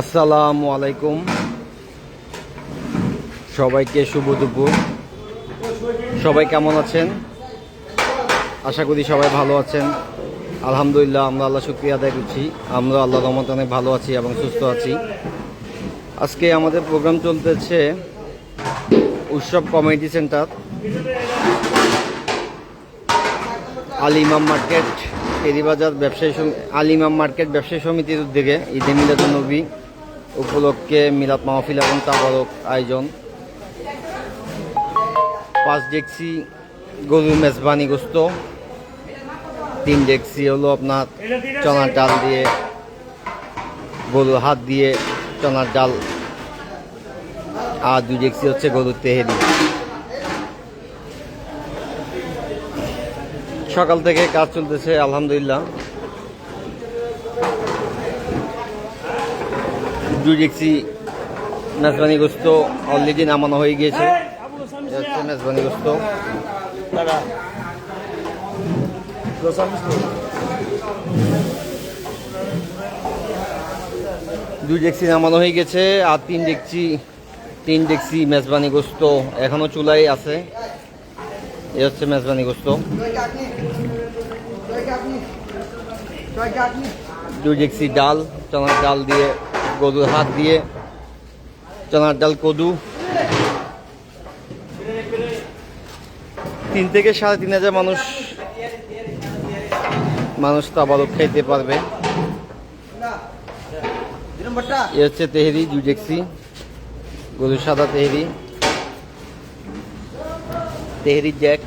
আসসালামু আলাইকুম। সবাইকে শুভ দুপুর। সবাই কেমন আছেন? আশা করি সবাই ভালো আছেন। আলহামদুলিল্লাহ, আমরা আল্লাহ শুক্রিয়া আদায় করছি। আমরা আল্লাহ রহমত অনেক ভালো আছি এবং সুস্থ আছি। আজকে আমাদের প্রোগ্রাম চলতেছে উৎসব community centre Alimam market Terribazar ব্যবসায়ী আলিমাম মার্কেট ব্যবসায়ী সমিতির উদ্যোগে ঈদে নবী উপলক্ষে মিলাদ মাহফিল এবং তাবারক আয়োজন। পাঁচ ডেক্সি গরু মেজবানি গোস্ত, তিন ডেক্সি হলো আপনার চনার ডাল দিয়ে, গরুর হাত দিয়ে চনার ডাল, আর দুই ডেক্সি হচ্ছে গরুর তেহেরি। সকাল থেকে কাজ চলতেছে, আলহামদুলিল্লাহ। দুই ডেক্সি মেজবানি গোস্ত অলরেডি নামানো হয়ে গিয়েছে। হচ্ছে মেজবানি গোস্ত। দুই ডেক্সি নামানো হয়ে গেছে, আর তিন ডেক্সি তিন ডেক্সি মেজবানি গোস্ত। এখনও চুলাই আছে। এ হচ্ছে মেজবানি গোস্ত। দুই ডেক্সি ডাল, চনার ডাল দিয়ে গরুর হাত দিয়ে, চনার ডাল কদু। তিন থেকে সাড়ে তিন হাজার মানুষ মানুষ তাবারক খাইতে পারবে। এ হচ্ছে তেহেরি, জুজেক্সি গরু সাদা তেহেরি। তেহেরি জ্যাক।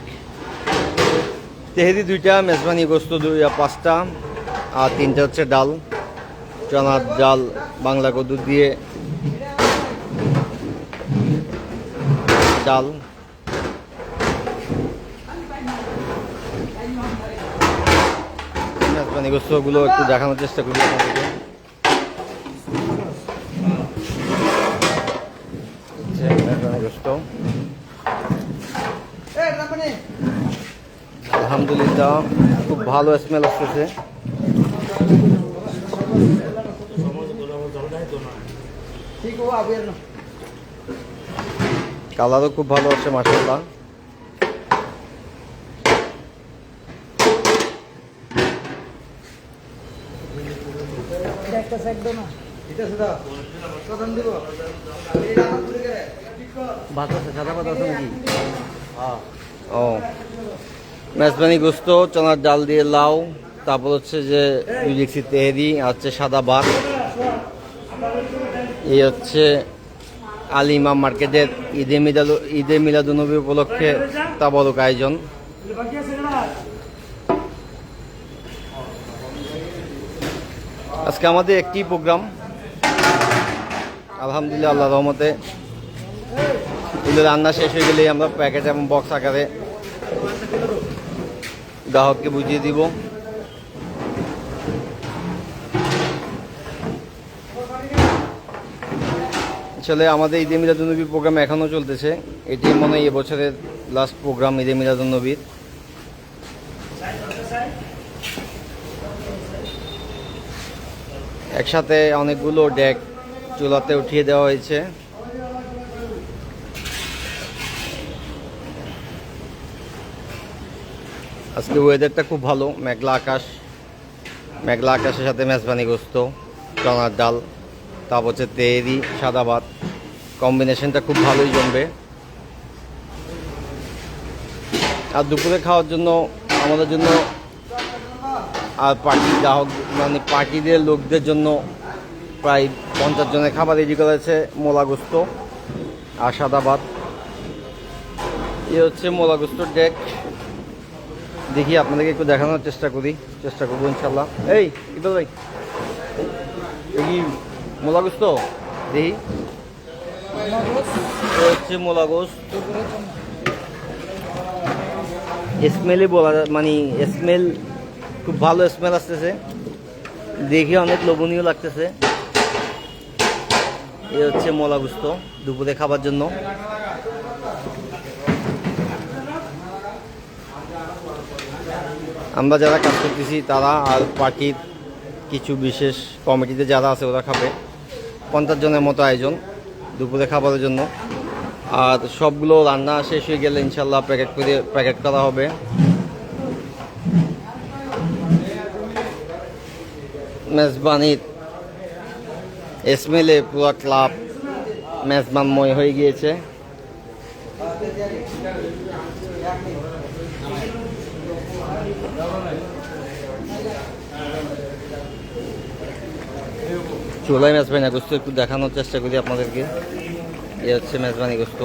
তেহেরি দুইটা, মেজবানি গোস্ত দুই পাঁচটা, আর তিনটা হচ্ছে ডাল। চনার ডাল বাংলা কদু দিয়ে ডাল গোস্তগুলো একটু দেখানোর চেষ্টা করি আলহামদুলিল্লাহ, খুব ভালো স্মেল আসতেছে। কালারও খুব ভালো আছে মাসাল্লাহ ভাত আছে সাদা ভাত আছে নাকি? ও। মেজবানি গোস্ত চনার ডাল দিয়ে লাউ তারপর হচ্ছে যে ডেক্সি তেহেরি আর হচ্ছে সাদা ভাত। এই হচ্ছে আলিমা মার্কেটের ঈদে মিলাদু, ঈদে মিলাদুনবী উপলক্ষে তাবরক আয়োজন। আজকে আমাদের একটি প্রোগ্রাম। আলহামদুলিল্লাহ আল্লাহ রহমতে। এগুলো রান্না শেষ হয়ে গেলেই আমরা প্যাকেট এবং বক্স আকারে গ্রাহককে বুঝিয়ে দিব। আসলে আমাদের ঈদে মিলাদুন্নবী প্রোগ্রাম এখনও চলতেছে। এটি মনে হয় এবছরের লাস্ট প্রোগ্রাম ঈদে মিলাদুন্নবীর একসাথে অনেকগুলো ডেক চুলাতে উঠিয়ে দেওয়া হয়েছে। আজকে ওয়েদারটা খুব ভালো, মেঘলা আকাশ। মেঘলা আকাশের সাথে মেজবানি গোস্ত চনার ডাল। তারপর হচ্ছে তেরি সাদা ভাত কম্বিনেশনটা খুব ভালোই জমবে। আর দুপুরে খাওয়ার জন্য, আমাদের জন্য, আর পার্টি গ্রাহক মানে পার্টিদের লোকদের জন্য প্রায় পঞ্চাশ জনের খাবার রেডি করেছে মোলা গোস্ত আর সাদা ভাত এ হচ্ছে মোলা গোস্তর ডেক দেখি আপনাদেরকে একটু দেখানোর চেষ্টা করি, চেষ্টা করব ইনশাল্লাহ। এই ইদল ভাই। কি মোলা গোস্ত দেখি হচ্ছে মোলা গোস্ত স্মেলে বলা মানে স্মেল, খুব ভালো স্মেল আসতেছে। দেখে অনেক লোভনীয় লাগতেছে। এ হচ্ছে মোলা গোস্ত দুপুরে খাবার জন্য। আমরা যারা কাজ করতেছি, তারা আর পার্টির কিছু বিশেষ কমিটিতে যারা আছে, ওরা খাবে। পঞ্চাশ জনের মতো আয়োজন দুপুরে খাবারের জন্য। আর সবগুলো রান্না শেষ হয়ে গেলে ইনশাল্লাহ প্যাকেট করে, প্যাকেট করা হবে। মেজবানির এসমেলে পুরো ক্লাব মেজবানময় হয়ে গিয়েছে। চুলাই মেজবানি গোস্ত একটু দেখানোর চেষ্টা করি আপনাদেরকে। এ হচ্ছে মেজবানি গোস্ত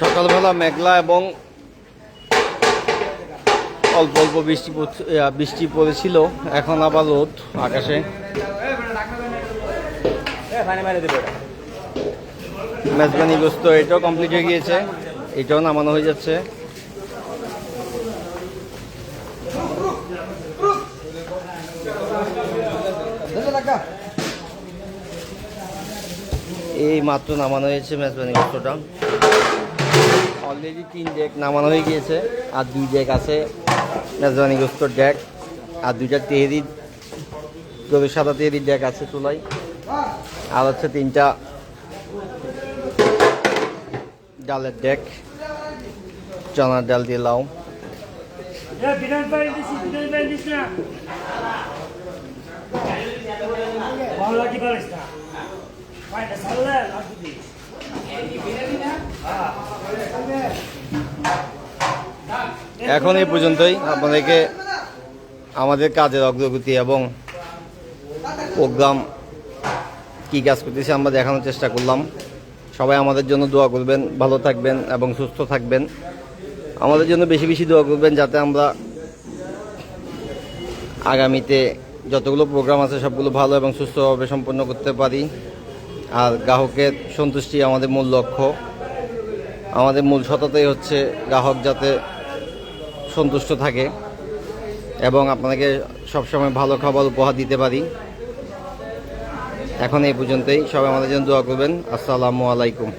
সকালবেলা মেঘলা এবং অল্প অল্প বৃষ্টি বৃষ্টি পড়েছিল, এখন আবার রোদ আকাশে। মেজবানি গোস্ত এটাও কমপ্লিট হয়ে গিয়েছে, এটাও নামানো হয়ে যাচ্ছে। এই মাত্র নামানো হয়েছে মেজবানি গোস্তটা অলরেডি তিন ডেক নামানো হয়ে গিয়েছে, আর দুই ডেক আছে। মেজবানি গোস্তর ডেক আর দুইটা তেহরি গরু সাদা তেহরির ডেক আছে চুলাই আর হচ্ছে তিনটা ডালের ডেক চনার ডাল দিয়ে লাউ। Ya এখন এই পর্যন্তই। আপনাদেরকে আমাদের কাজের অগ্রগতি এবং প্রোগ্রাম কী কাজ করতেছি আমরা দেখানোর চেষ্টা করলাম। সবাই আমাদের জন্য দোয়া করবেন, ভালো থাকবেন এবং সুস্থ থাকবেন। আমাদের জন্য বেশি বেশি দোয়া করবেন যাতে আমরা আগামীতে যতগুলো প্রোগ্রাম আছে সবগুলো ভালো এবং সুস্থভাবে সম্পন্ন করতে পারি। আর গ্রাহকের সন্তুষ্টি আমাদের মূল লক্ষ্য। আমাদের মূল সততাই হচ্ছে গ্রাহক যাতে সন্তুষ্ট থাকে এবং আপনাকে সবসময় ভালো খাবার উপহার দিতে পারি। এখন এই পর্যন্তই। সবাই আমাদের জন্য দোয়া করবেন। আসসালামু আলাইকুম।